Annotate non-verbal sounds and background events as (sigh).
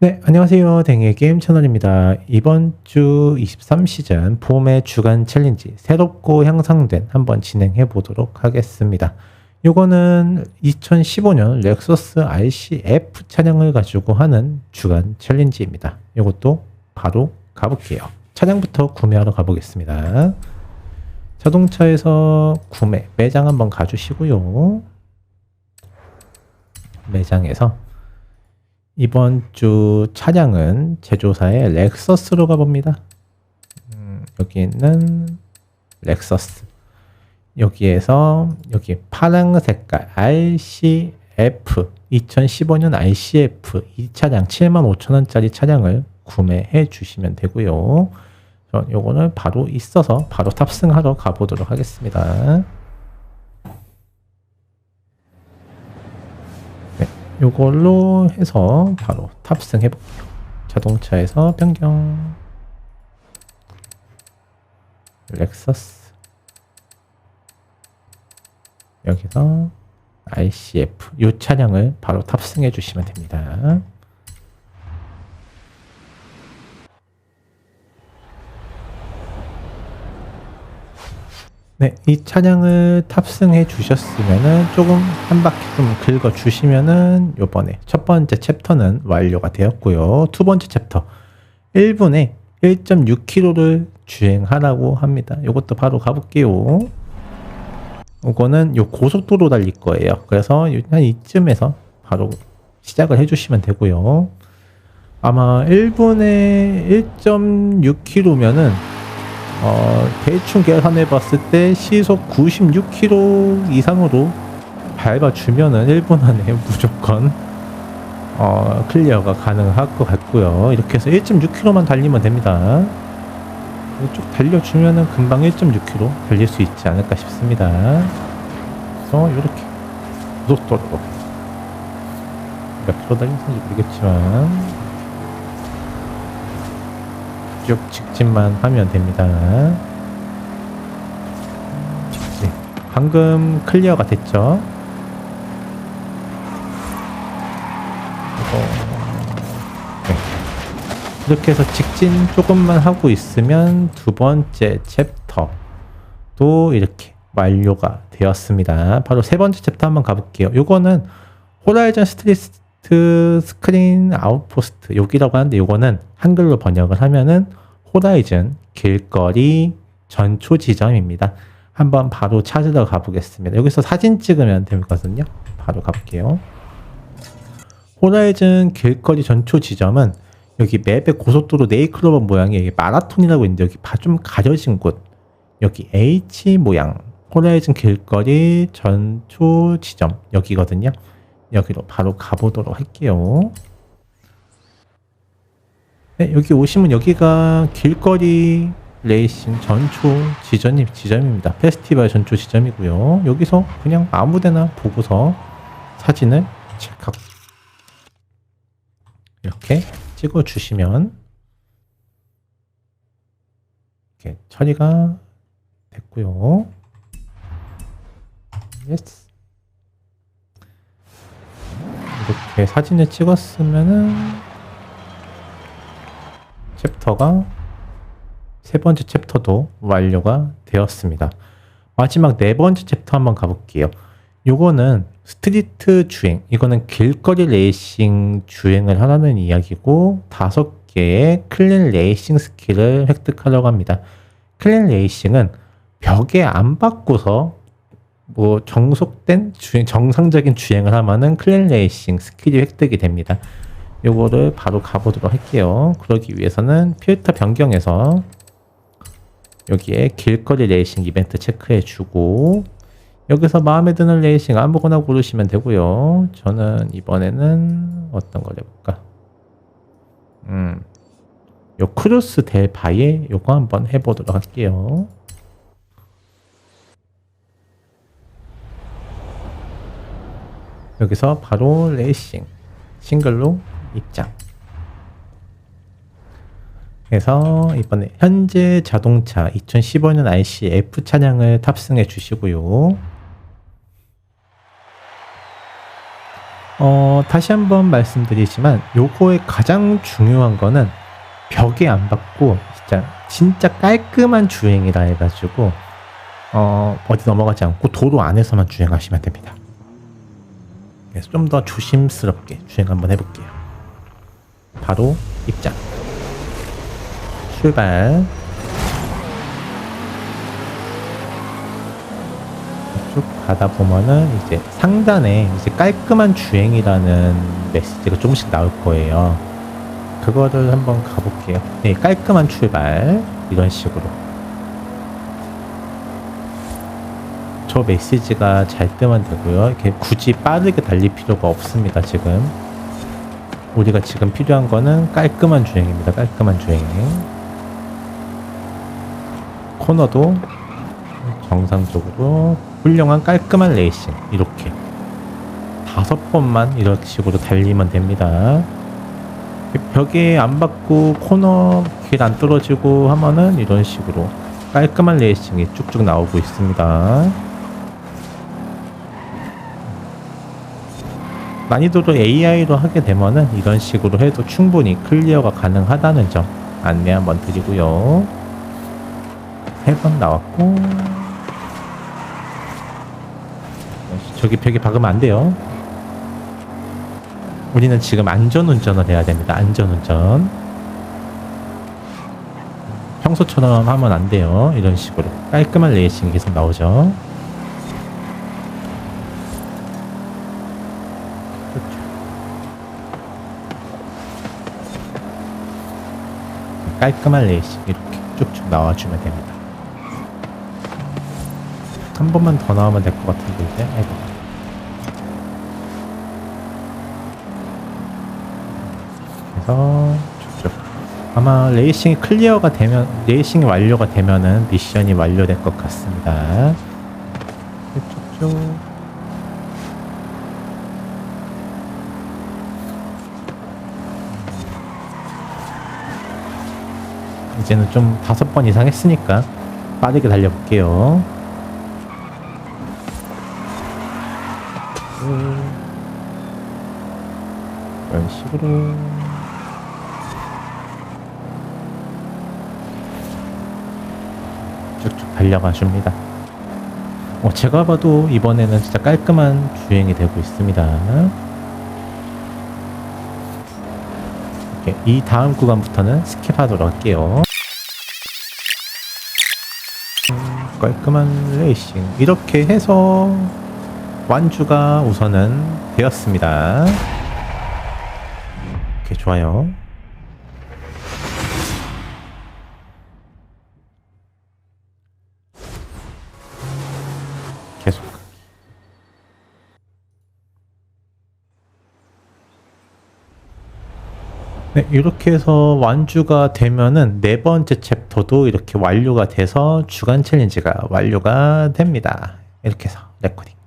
네, 안녕하세요. 댕의 게임 채널입니다. 이번 주 23시즌 봄의 주간 챌린지 새롭고 향상된 한번 진행해 보도록 하겠습니다. 요거는 2015년 렉서스 RCF 차량을 가지고 하는 주간 챌린지입니다. 요것도 바로 가볼게요. 차량부터 구매하러 가보겠습니다. 자동차에서 구매, 매장 한번 가주시고요. 매장에서 이번 주 차량은 제조사의 렉서스로 가봅니다. 음, 여기 있는 렉서스. 여기에서 여기 파란 색깔 RCF 2015년 RCF 이 차량 75,000원짜리 차량을 구매해 주시면 되고요. 요거는 바로 있어서 바로 탑승하러 가보도록 하겠습니다. 요걸로 해서 바로 탑승 해 볼게요. 자동차에서 변경. 렉서스. 여기서 ICF. 이 차량을 바로 탑승해 주시면 됩니다. 네, 이 차량을 탑승해 주셨으면은 조금 한 바퀴 좀 긁어 주시면은 요번에 첫 번째 챕터는 완료가 되었고요. 두 번째 챕터 1분에 1.6km를 주행하라고 합니다. 요것도 바로 가볼게요. 요거는 요 고속도로 달릴 거예요. 그래서 한 이쯤에서 바로 시작을 해주시면 되고요. 아마 1분에 1.6km면은 어, 대충 계산해 봤을 때 시속 96km 이상으로 밟아주면은 1분 안에 (laughs) 무조건 어, 클리어가 가능할 것 같고요. 이렇게 해서 1.6km만 달리면 됩니다. 쭉 달려주면은 금방 1.6km 달릴 수 있지 않을까 싶습니다. 그래서 이렇게 고속도로로 몇 킬로 달리는지 모르겠지만 쭉 직진만 하면 됩니다. 네, 방금 클리어가 됐죠? 네. 이렇게 해서 직진 조금만 하고 있으면 두 번째 챕터도 이렇게 완료가 되었습니다. 바로 세 번째 챕터 한번 가볼게요. 요거는 호라이즌 스트리트 스크린 아웃포스트 여기라고 하는데 요거는 한글로 번역을 하면은 호라이즌 길거리 전초 지점입니다. 한번 바로 찾으러 가보겠습니다. 여기서 사진 찍으면 되거든요. 바로 가볼게요. 호라이즌 길거리 전초 지점은 여기 맵의 고속도로 네이클로버 모양이 마라톤이라고 있는데 여기 좀 가려진 곳 여기 H 모양 호라이즌 길거리 전초 지점 여기거든요. 여기로 바로 가보도록 할게요. 네, 여기 오시면 여기가 길거리 레이싱 전초 지점, 지점입니다. 페스티벌 전초 지점이고요. 여기서 그냥 아무데나 보고서 사진을 찰칵 이렇게 찍어 주시면 이렇게 처리가 됐고요. 예스. 이렇게 사진을 찍었으면은 챕터가 세 번째 챕터도 완료가 되었습니다. 마지막 네 번째 챕터 한번 가볼게요. 요거는 스트리트 주행, 이거는 길거리 레이싱 주행을 하라는 이야기고 다섯 개의 클린 레이싱 스킬을 획득하려고 합니다. 클린 레이싱은 벽에 안 받고서 뭐 정속된 주행, 정상적인 주행을 하면은 클린 레이싱 스킬이 획득이 됩니다. 요거를 바로 가보도록 할게요. 그러기 위해서는 필터 변경해서 여기에 길거리 레이싱 이벤트 체크해 주고 여기서 마음에 드는 레이싱 아무거나 고르시면 되고요. 저는 이번에는 어떤 걸 해볼까? 음, 요 크루스 델 바에 요거 한번 해보도록 할게요. 여기서 바로 레이싱 싱글로 입장. 그래서 이번에 현재 자동차 2015년 ICF 차량을 탑승해 주시고요. 어, 다시 한번 말씀드리지만 요거의 가장 중요한 거는 벽에 안 받고 진짜 진짜 깔끔한 주행이라 해가지고 어, 어디 넘어가지 않고 도로 안에서만 주행하시면 됩니다. 그래서 좀 더 조심스럽게 주행 한번 해볼게요. 바로 입장. 출발. 쭉 가다 보면은 이제 상단에 이제 깔끔한 주행이라는 메시지가 조금씩 나올 거예요. 그거를 한번 가볼게요. 네, 깔끔한 출발. 이런 식으로. 저 메시지가 잘 뜨면 되고요. 이렇게 굳이 빠르게 달릴 필요가 없습니다, 지금. 우리가 지금 필요한 거는 깔끔한 주행입니다. 깔끔한 주행. 코너도 정상적으로 훌륭한 깔끔한 레이싱. 이렇게. 다섯 번만 이런 식으로 달리면 됩니다. 벽에 안 받고 코너 길 안 떨어지고 하면은 이런 식으로 깔끔한 레이싱이 쭉쭉 나오고 있습니다. 난이도를 AI로 하게 되면은 이런 식으로 해도 충분히 클리어가 가능하다는 점 안내 한번 드리고요. 세 번 나왔고 저기 벽에 박으면 안 돼요. 우리는 지금 안전운전을 해야 됩니다. 안전운전. 평소처럼 하면 안 돼요. 이런 식으로 깔끔한 레이싱이 계속 나오죠. 깔끔한 레이싱 이렇게 쭉쭉 나와주면 됩니다. 한 번만 더 나오면 될 것 같은데 이제 아이고. 그래서 쭉쭉 아마 레이싱이 클리어가 되면 레이싱이 완료가 되면은 미션이 완료될 것 같습니다. 쭉쭉 이제는 좀 다섯 번 이상 했으니까 빠르게 달려볼게요. 음, 이런 식으로 쭉쭉 달려가 줍니다. 어, 제가 봐도 이번에는 진짜 깔끔한 주행이 되고 있습니다. 이 다음 구간부터는 스킵하도록 할게요. 깔끔한 레이싱 이렇게 해서 완주가 우선은 되었습니다. 이렇게 좋아요. 네, 이렇게 해서 완주가 되면은 네 번째 챕터도 이렇게 완료가 돼서 주간 챌린지가 완료가 됩니다. 이렇게 해서 레코딩.